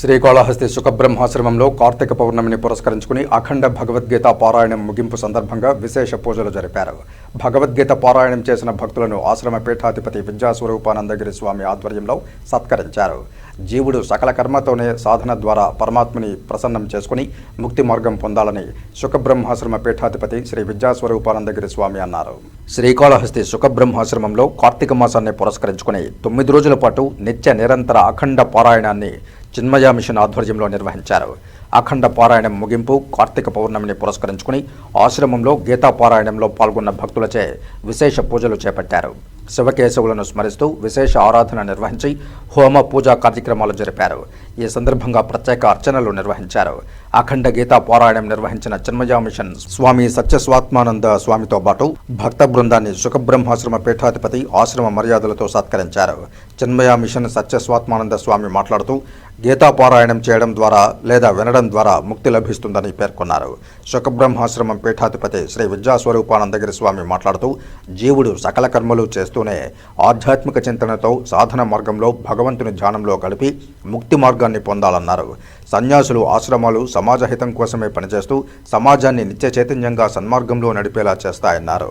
శ్రీకాళహస్తి సుఖబ్రహ్మాశ్రమంలో కార్తీక పౌర్ణమిని పురస్కరించుకుని అఖండ భగవద్గీత పారాయణం ముగింపు సందర్భంగా విశేష పూజలు జరిపారు. భగవద్గీత పారాయణం చేసిన భక్తులను ఆశ్రమ పీఠాధిపతి విద్యాస్వరూపానందగిరి స్వామి ఆధ్వర్యంలో సత్కరించారు. జీవుడు సకల కర్మతోనే సాధన ద్వారా పరమాత్మని ప్రసన్నం చేసుకుని ముక్తి మార్గం పొందాలని సుఖబ్రహ్మాశ్రమ పీఠాధిపతి శ్రీ విద్యాస్వరూపానందగిరి స్వామి అన్నారు. శ్రీకాళహస్తి సుఖబ్రహ్మాశ్రమంలో కార్తీక మాసాన్ని పురస్కరించుకుని తొమ్మిది రోజుల పాటు నిత్య నిరంతర అఖండ పారాయణాన్ని చిన్మయ మిషన్ ఆధ్వర్యంలో నిర్వహించారు. అఖండ పారాయణం ముగింపు కార్తీక పౌర్ణమిని పురస్కరించుకుని ఆశ్రమంలో గీతా పారాయణంలో పాల్గొన్న భక్తులచే విశేష పూజలు చేపట్టారు. శివకేశవులను స్మరిస్తూ విశేష ఆరాధన నిర్వహించి హోమ పూజా కార్యక్రమాలు జరిపారు. ఈ సందర్భంగా ప్రత్యేక అర్చనలు నిర్వహించారు. అఖండ గీతా పారాయణం నిర్వహించిన చిన్మయా మిషన్ స్వామి సత్యస్వాత్మానంద స్వామితో పాటు భక్త బృందాన్ని సుఖబ్రహ్మాశ్రమ పీఠాధిపతి ఆశ్రమ మర్యాదలతో సత్కరించారు. చిన్మయా మిషన్ సత్యస్వాత్మానంద స్వామి మాట్లాడుతూ గీతా పారాయణం చేయడం ద్వారా లేదా వినడం ద్వారా ముక్తి లభిస్తుందని పేర్కొన్నారు. సుఖబ్రహ్మాశ్రమం పీఠాధిపతి శ్రీ విద్యాస్వరూపానందగిరి స్వామి మాట్లాడుతూ జీవుడు సకల కర్మలు చేస్తూనే ఆధ్యాత్మిక చింతనతో సాధన మార్గంలో భగవంతుని ధ్యానంలో కలిపి ముక్తి మార్గాన్ని పొందాలన్నారు. సన్యాసులు ఆశ్రమాలు సమాజహితం కోసమే పనిచేస్తూ సమాజాన్ని నిత్య చైతన్యంగా సన్మార్గంలో నడిపేలా చేస్తాయన్నారు.